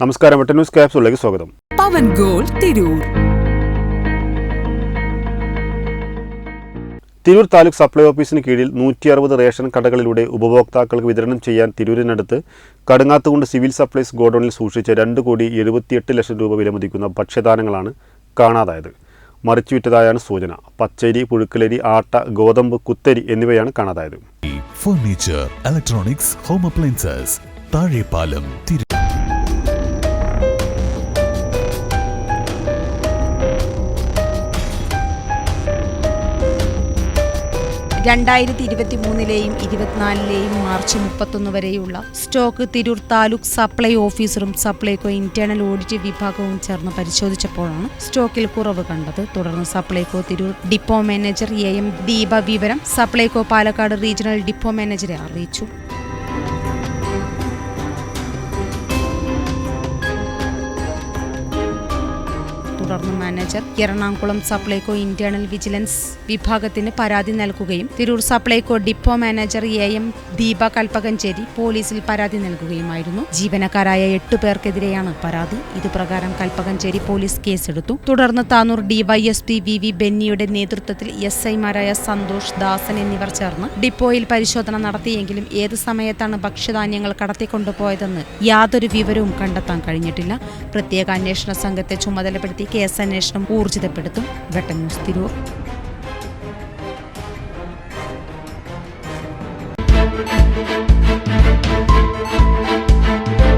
നമസ്കാരം വെട്ട ന്യൂസ് ക്യാപ്സുകളിലേക്ക് സ്വാഗതം. പവൻ ഗോൾ തിരൂർ. തിരൂർ താലൂക്ക് സപ്ലൈ ഓഫീസിന് കീഴിൽ നൂറ്റി അറുപത് റേഷൻ കടകളിലൂടെ ഉപഭോക്താക്കൾക്ക് വിതരണം ചെയ്യാൻ തിരൂരിനടുത്ത് കടുങ്ങാത്തുകൊണ്ട് സിവിൽ സപ്ലൈസ് ഗോഡൌണിൽ സൂക്ഷിച്ച രണ്ട് കോടി എഴുപത്തിയെട്ട് ലക്ഷം രൂപ വിലമതിക്കുന്ന ഭക്ഷ്യധാനങ്ങളാണ് കാണാതായത്. മറിച്ചുവിറ്റതായാണ് സൂചന. പച്ചരി പുഴുക്കലരി ആട്ട ഗോതമ്പ് കുത്തരി എന്നിവയാണ് കാണാതായത്. Furniture electronics home appliances Thazhepalam രണ്ടായിരത്തി ഇരുപത്തി മൂന്നിലെയും ഇരുപത്തിനാലിലെയും മാർച്ച് മുപ്പത്തൊന്ന് വരെയുള്ള സ്റ്റോക്ക് തിരൂർ താലൂക്ക് സപ്ലൈ ഓഫീസറും സപ്ലൈകോ ഇന്റേണൽ ഓഡിറ്റ് വിഭാഗവും ചേർന്ന് പരിശോധിച്ചപ്പോഴാണ് സ്റ്റോക്കിൽ കുറവ് കണ്ടത്. തുടർന്ന് Supplyco Tirur depot manager A M Deepa വിവരം സപ്ലൈകോ പാലക്കാട് റീജിയണൽ ഡിപ്പോ മാനേജറെ അറിയിച്ചു. തുടർന്ന് manager Ernakulam Supplyco internal vigilance വിഭാഗത്തിന് പരാതി നൽകുകയും Tirur Supplyco depot manager A M Deepa Kalpakanchery പോലീസിൽ പരാതി നൽകുകയുമായിരുന്നു. ജീവനക്കാരായ എട്ടു പേർക്കെതിരെയാണ് പരാതി. ഇതുപ്രകാരം കൽപ്പകഞ്ചേരി പോലീസ് കേസെടുത്തു. തുടർന്ന് താനൂർ ഡിവൈഎസ്പി വി വി ബെന്നിയുടെ നേതൃത്വത്തിൽ എസ് ഐമാരായ സന്തോഷ് ദാസൻ എന്നിവർ ചേർന്ന് ഡിപ്പോയിൽ പരിശോധന നടത്തിയെങ്കിലും ഏത് സമയത്താണ് ഭക്ഷ്യധാന്യങ്ങൾ കടത്തിക്കൊണ്ടുപോയതെന്ന് യാതൊരു വിവരവും കണ്ടെത്താൻ കഴിഞ്ഞിട്ടില്ല. പ്രത്യേക അന്വേഷണ സംഘത്തെ ചുമതലപ്പെടുത്തി കേസ് അന്വേഷണം ഊർജിതപ്പെടുത്തും. വെട്ട ന്യൂസ് തിരൂർ.